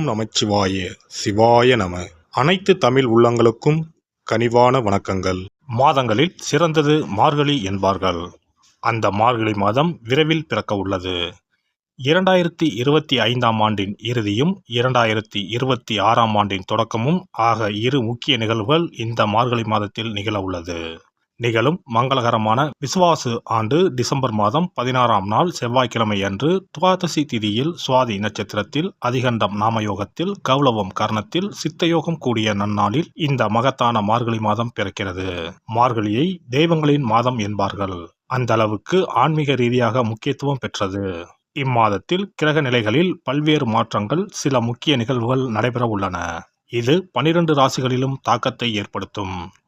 ஓம் நமச்சிவாய சிவாய நம. அனைத்து தமிழ் உள்ளங்களுக்கும் கனிவான வணக்கங்கள். மாதங்களில் சிறந்தது மார்கழி என்பார்கள். அந்த மார்கழி மாதம் விரைவில் பிறக்க உள்ளது. இரண்டாயிரத்தி இருபத்தி ஐந்தாம் ஆண்டின் இறுதியும் இரண்டாயிரத்தி இருபத்தி ஆறாம் ஆண்டின் தொடக்கமும் ஆக இரு முக்கிய நிகழ்வுகள் இந்த மார்கழி மாதத்தில் நிகழ உள்ளது. நிகழும் மங்களகரமான விசுவாசு ஆண்டு டிசம்பர் மாதம் பதினாறாம் நாள் செவ்வாய்க்கிழமை அன்று துவாதசி திதியில் சுவாதி நட்சத்திரத்தில் அதிகண்டம் நாமயோகத்தில் கௌலவம் கர்ணத்தில் சித்தயோகம் கூடிய நன்னாளில் இந்த மகத்தான மார்கழி மாதம் பிறக்கிறது. மார்கழியை தெய்வங்களின் மாதம் என்பார்கள். அந்த அளவுக்கு ஆன்மீக ரீதியாக முக்கியத்துவம் பெற்றது. இம்மாதத்தில் கிரக நிலைகளில் பல்வேறு மாற்றங்கள் சில முக்கிய நிகழ்வுகள் நடைபெற உள்ளன இது பனிரெண்டு ராசிகளிலும் தாக்கத்தை ஏற்படுத்தும்.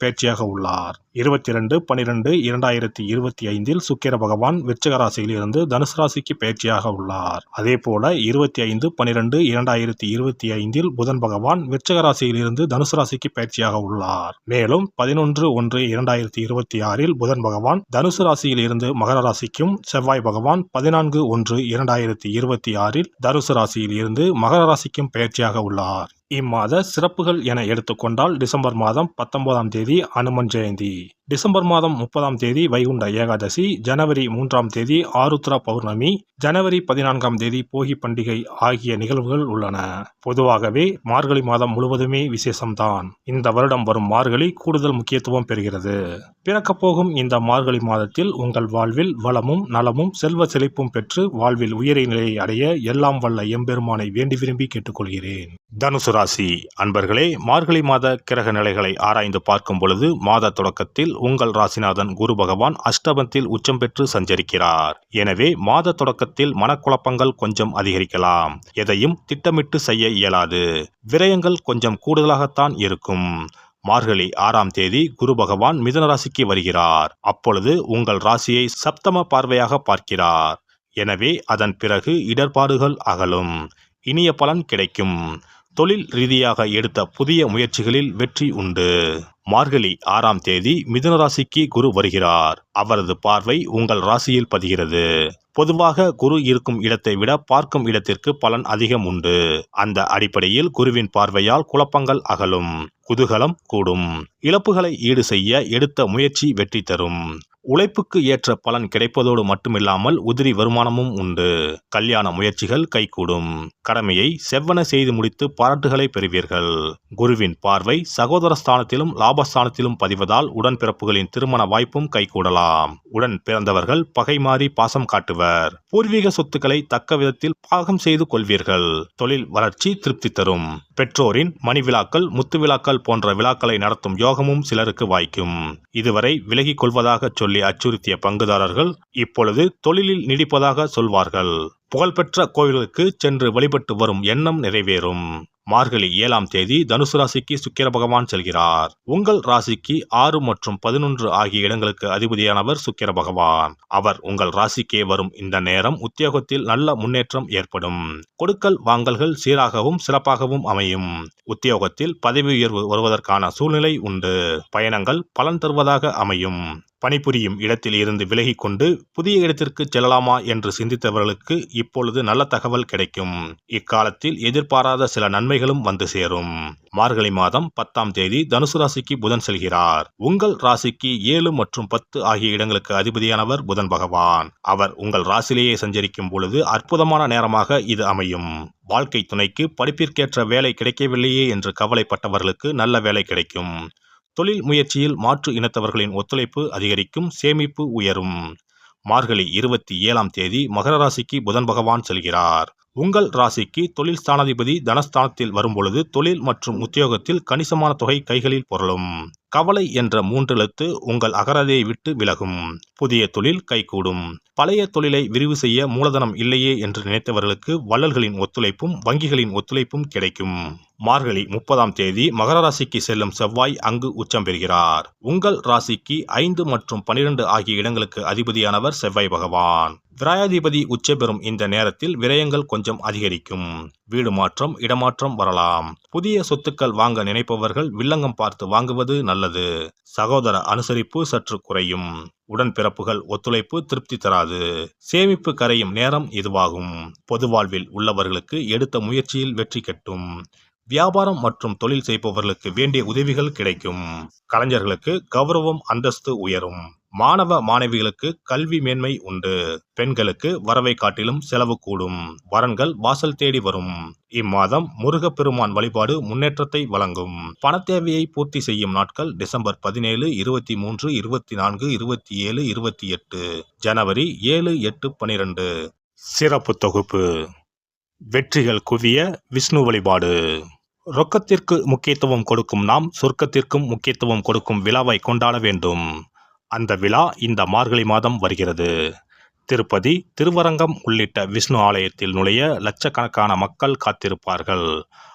பயிற்சியாக உள்ளார். இருபத்தி ரெண்டு பனிரெண்டு இரண்டாயிரத்தி இருபத்தி ஐந்தில் சுக்கிர பகவான் விருச்சிக ராசியில் இருந்து தனுசு ராசிக்கு பேச்சியாக உள்ளார். அதே போல இருபத்தி ஐந்து பனிரெண்டு இரண்டாயிரத்தி இருபத்தி ஐந்தில் புதன் பகவான் விருச்சிக ராசியில் இருந்து தனுசு ராசிக்கு பேச்சியாக உள்ளார். மேலும் பதினொன்று ஒன்று இரண்டாயிரத்தி இருபத்தி ஆறில் புதன் பகவான் தனுசு ராசியில் இருந்து மகர ராசிக்கும் செவ்வாய் பகவான் பதினான்கு ஒன்று இரண்டாயிரத்தி இருபத்தி ஆறில் தனுசு ராசியில் இருந்து மகர ராசிக்கும் பயிற்சியாக உள்ளார். இம்மாத சிறப்புகள் என எடுத்துக்கொண்டால் டிசம்பர் மாதம் பத்தொன்பதாம் தேதி அனுமன் ஜெயந்தி. டிசம்பர் மாதம் முப்பதாம் தேதி வைகுண்ட ஏகாதசி ஜனவரி மூன்றாம் தேதி ஆருத்ரா பௌர்ணமி ஜனவரி பதினான்காம் தேதி போகி பண்டிகை ஆகிய நிகழ்வுகள் உள்ளன. பொதுவாகவே மார்கழி மாதம் முழுவதுமே விசேஷம்தான். இந்த வருடம் வரும் மார்கழி கூடுதல் முக்கியத்துவம் பெறுகிறது. பிறக்கப் போகும் இந்த மார்கழி மாதத்தில் உங்கள் வாழ்வில் வளமும் நலமும் செல்வ செழிப்பும் பெற்று வாழ்வில் உயரிய நிலையை அடைய எல்லாம் வல்ல எம்பெருமானை வேண்டி விரும்பி கேட்டுக்கொள்கிறேன். தனுசு ராசி அன்பர்களே மார்கழி மாத கிரக நிலைகளை ஆராய்ந்து பார்க்கும் பொழுது மாத தொடக்கத்தில் உங்கள் ராசிநாதன் குரு பகவான் அஷ்டமத்தில் உச்சம் பெற்று சஞ்சரிக்கிறார். எனவே மாத தொடக்கத்தில் மனக்குழப்பங்கள் கொஞ்சம் அதிகரிக்கலாம். எதையும் திட்டமிட்டு செய்ய இயலாது. விரயங்கள் கொஞ்சம் கூடுதலாகத்தான் இருக்கும். மார்கழி ஆறாம் தேதி குரு பகவான் மிதன ராசிக்கு வருகிறார். அப்பொழுது உங்கள் ராசியை சப்தம பார்வையாக பார்க்கிறார். எனவே அதன் பிறகு இடர்பாடுகள் அகலும். இனிய பலன் கிடைக்கும். தொழில் ரீதியாக எடுத்த புதிய முயற்சிகளில் வெற்றி உண்டு. மார்கழி ஆறாம் தேதி மிதுன ராசிக்கு குரு வருகிறார். அவரது பார்வை உங்கள் ராசியில் பதிகிறது. பொதுவாக குரு இருக்கும் இடத்தை விட பார்க்கும் இடத்திற்கு பலன் அதிகம் உண்டு. அந்த அடிப்படையில் குருவின் பார்வையால் குழப்பங்கள் அகலும் குதூகலம் கூடும். இழப்புகளை ஈடு செய்ய எடுத்த முயற்சி வெற்றி தரும். உழைப்புக்கு ஏற்ற பலன் கிடைப்பதோடு மட்டுமில்லாமல் உதிரி வருமானமும் உண்டு. கல்யாண முயற்சிகள் கைகூடும். கடமையை செவ்வன செய்து முடித்து பாராட்டுகளை பெறுவீர்கள். குருவின் பார்வை சகோதர ஸ்தானத்திலும் லாபஸ்தானத்திலும் பதிவதால் உடன்பிறப்புகளின் திருமண வாய்ப்பும் கைகூடலாம். உடன் பிறந்தவர்கள் பகை மாறி பாசம் காட்டுவர். பூர்வீக சொத்துக்களை தக்க விதத்தில் பாகம் செய்து கொள்வீர்கள். தொழில் வளர்ச்சி திருப்தி தரும். பெற்றோரின் மணி விழாக்கள் முத்து விழாக்கள் போன்ற விழாக்களை நடத்தும் யோகமும் சிலருக்கு வாய்க்கும். இதுவரை விலகிக் கொள்வதாக சொல்லி அச்சுறுத்திய பங்குதாரர்கள் இப்பொழுது தொழிலில் நீடிப்பதாக சொல்வார்கள். புகழ்பெற்ற கோவில்களுக்கு சென்று வழிபட்டு வரும் எண்ணம் நிறைவேறும். மார்கழி ஏழாம் தேதி தனுசு ராசிக்கு சுக்கிர பகவான் செல்கிறார். உங்கள் ராசிக்கு ஆறு மற்றும் பதினொன்று ஆகிய இடங்களுக்கு அதிபதியானவர் சுக்கிர பகவான். அவர் உங்கள் ராசிக்கே வரும் இந்த நேரம் உத்தியோகத்தில் நல்ல முன்னேற்றம் ஏற்படும். கொடுக்கல் வாங்கல்கள் சீராகவும் சிறப்பாகவும் அமையும். உத்தியோகத்தில் பதவி உயர்வு வருவதற்கான சூழ்நிலை உண்டு. பயணங்கள் பலன் தருவதாக அமையும். பணிபுரியும் இடத்தில் இருந்து விலகிக் கொண்டு புதிய இடத்திற்கு செல்லலாமா என்று சிந்தித்தவர்களுக்கு இப்பொழுது நல்ல தகவல் கிடைக்கும். இக்காலத்தில் எதிர்பாராத சில நன்மைகளும் வந்து சேரும். மார்கழி மாதம் பத்தாம் தேதி தனுசு ராசிக்கு புதன் செல்கிறார். உங்கள் ராசிக்கு ஏழு மற்றும் பத்து ஆகிய இடங்களுக்கு அதிபதியானவர் புதன் பகவான். அவர் உங்கள் ராசிலேயே சஞ்சரிக்கும் பொழுது அற்புதமான நேரமாக இது அமையும். வாழ்க்கை துணைக்கு படிப்பிற்கேற்ற வேலை கிடைக்கவில்லையே என்று கவலைப்பட்டவர்களுக்கு நல்ல வேலை கிடைக்கும். தொழில் முயற்சியில் மாற்று இனத்தவர்களின் ஒத்துழைப்பு அதிகரிக்கும் சேமிப்பு உயரும். மார்கழி இருபத்தி ஏழாம் தேதி மகர ராசிக்கு புதன் பகவான் செல்கிறார். உங்கள் ராசிக்கு தொழில் ஸ்தானாதிபதி தனஸ்தானத்தில் வரும்பொழுது தொழில் மற்றும் உத்தியோகத்தில் கணிசமான தொகை கைகளில் பொருளும். கவலை என்ற மூன்றெழுத்து உங்கள் அகரதையை விட்டு விலகும். புதிய தொழில் கைகூடும். பழைய தொழிலை விரிவு செய்ய மூலதனம் இல்லையே என்று நினைத்தவர்களுக்கு வள்ளல்களின் ஒத்துழைப்பும் வங்கிகளின் ஒத்துழைப்பும் கிடைக்கும். மார்கழி முப்பதாம் தேதி மகர ராசிக்கு செல்லும் செவ்வாய் அங்கு உச்சம் பெறுகிறார். உங்கள் ராசிக்கு ஐந்து மற்றும் பனிரெண்டு ஆகிய இடங்களுக்கு அதிபதியானவர் செவ்வாய் பகவான். விராயாதிபதி உச்ச பெறும் இந்த நேரத்தில் விரயங்கள் கொஞ்சம் அதிகரிக்கும். வீடு மாற்றம் இடமாற்றம் வரலாம். புதிய சொத்துக்கள் வாங்க நினைப்பவர்கள் வில்லங்கம் பார்த்து வாங்குவது நல்லது. சகோதர அனுசரிப்பு சற்று குறையும். உடன்பிறப்புகள் ஒத்துழைப்பு திருப்தி தராது. சேமிப்பு கரையும் நேரம் இதுவாகும். பொது வாழ்வில் உள்ளவர்களுக்கு எடுத்த முயற்சியில் வெற்றி கட்டும். வியாபாரம் மற்றும் தொழில் செய்பவர்களுக்கு வேண்டிய உதவிகள் கிடைக்கும். கலைஞர்களுக்கு கௌரவம் அந்தஸ்து உயரும். மாணவ மாணவிகளுக்கு கல்வி மேன்மை உண்டு. பெண்களுக்கு வரவை காட்டிலும் செலவு கூடும். வரன்கள் வாசல் தேடி வரும். இம்மாதம் முருகப்பெருமான் வழிபாடு முன்னேற்றத்தை வழங்கும். பணத்தேவையை பூர்த்தி செய்யும் நாட்கள் டிசம்பர் பதினேழு இருபத்தி மூன்று இருபத்தி நான்கு இருபத்தி ஏழு இருபத்தி எட்டு. ஜனவரி ஏழு எட்டு பனிரெண்டு. சிறப்பு தொகுப்பு. வெற்றிகள் குவிய விஷ்ணு வழிபாடு. ரொக்கத்திற்கு முக்கியத்துவம் கொடுக்கும் நாம் சொர்க்கத்திற்கும் முக்கியத்துவம் கொடுக்கும் விழாவை கொண்டாட வேண்டும். அந்த விழா இந்த மார்கழி மாதம் வருகிறது. திருப்பதி திருவரங்கம் உள்ளிட்ட விஷ்ணு ஆலயத்தில் நுழைய லட்சக்கணக்கான மக்கள் காத்திருப்பார்கள்.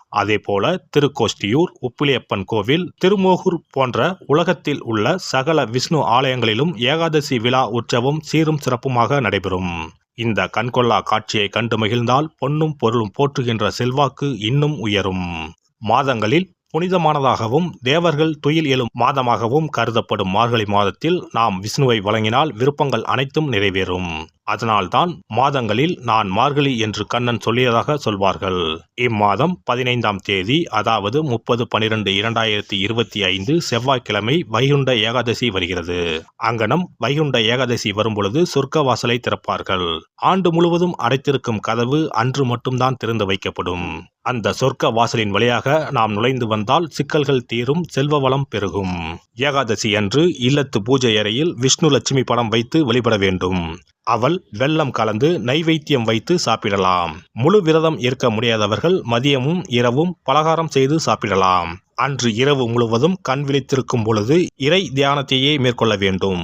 அதேபோல திருக்கோஷ்டியூர் உப்பிலியப்பன் கோவில் திருமோகூர் போன்ற உலகத்தில் உள்ள சகல விஷ்ணு ஆலயங்களிலும் ஏகாதசி விழா உற்சவம் சீரும் சிறப்புமாக நடைபெறும். இந்த கண்கொள்ளா காட்சியை கண்டு மகிழ்ந்தால் பொன்னும் பொருளும் போற்றுகின்ற செல்வாக்கு இன்னும் உயரும். மாதங்களில் புனிதமானதாகவும் தேவர்கள் துயில் எழும் மாதமாகவும் கருதப்படும் மார்கழி மாதத்தில் நாம் விஷ்ணுவை வழங்கினால் விருப்பங்கள் அனைத்தும் நிறைவேறும். அதனால்தான் மாதங்களில் நான் மார்கழி என்று கண்ணன் சொல்லியதாக சொல்வார்கள். இம்மாதம் பதினைந்தாம் தேதி அதாவது முப்பது பனிரெண்டு இரண்டாயிரத்தி இருபத்தி ஐந்து செவ்வாய்க்கிழமை வைகுண்ட ஏகாதசி வருகிறது. அங்கனம் வைகுண்ட ஏகாதசி வரும்பொழுது சொர்க்க வாசலை திறப்பார்கள். ஆண்டு முழுவதும் அடைத்திருக்கும் கதவு அன்று மட்டும்தான் திறந்து வைக்கப்படும். அந்த சொர்க்க வாசலின் வழியாக நாம் நுழைந்து வந்தால் சிக்கல்கள் தீரும் செல்வ வளம் பெருகும். ஏகாதசி அன்று இல்லத்து பூஜை அறையில் விஷ்ணு லட்சுமி படம் வைத்து வழிபட வேண்டும். அவள் வெல்லம் கலந்து நைவேத்தியம் வைத்து சாப்பிடலாம். முழு விரதம் இருக்க முடியாதவர்கள் மதியமும் இரவும் பலகாரம் செய்து சாப்பிடலாம். அன்று இரவு முழுவதும் கண் விழித்திருக்கும் பொழுது இறை தியானத்தையே மேற்கொள்ள வேண்டும்.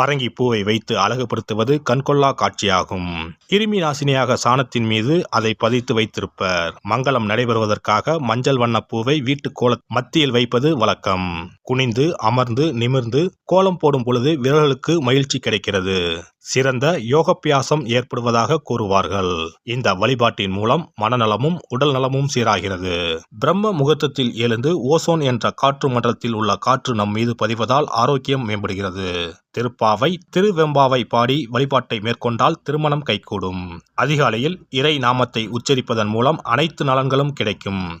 பரங்கி பூவை வைத்து அழகுபடுத்துவது கண்கொள்ளா காட்சியாகும். கிருமி நாசினியாக சாணத்தின் மீது அதை பதித்து வைத்திருப்பர். மங்களம் நடைபெறுவதற்காக மஞ்சள் வண்ண பூவை வீட்டு கோல மத்தியில் வைப்பது வழக்கம். குனிந்து அமர்ந்து நிமிர்ந்து கோலம் போடும் பொழுது விரல்களுக்கு மகிழ்ச்சி கிடைக்கிறது. சிறந்த யோகப்பியாசம் ஏற்படுவதாக கூறுவார்கள். இந்த வழிபாட்டின் மூலம் மனநலமும் உடல் நலமும் சீராகிறது. பிரம்ம முகூர்த்தத்தில் எழுந்து ஓசோன் என்ற காற்று மண்டலத்தில் உள்ள காற்று நம் மீது பதிவதால் ஆரோக்கியம் மேம்படுகிறது. திருப்பாவை திருவெம்பாவை பாடி வழிபாட்டை மேற்கொண்டால் திருமணம் கைகூடும். அதிகாலையில் இறை நாமத்தை உச்சரிப்பதன் மூலம் அனைத்து நலன்களும் கிடைக்கும்.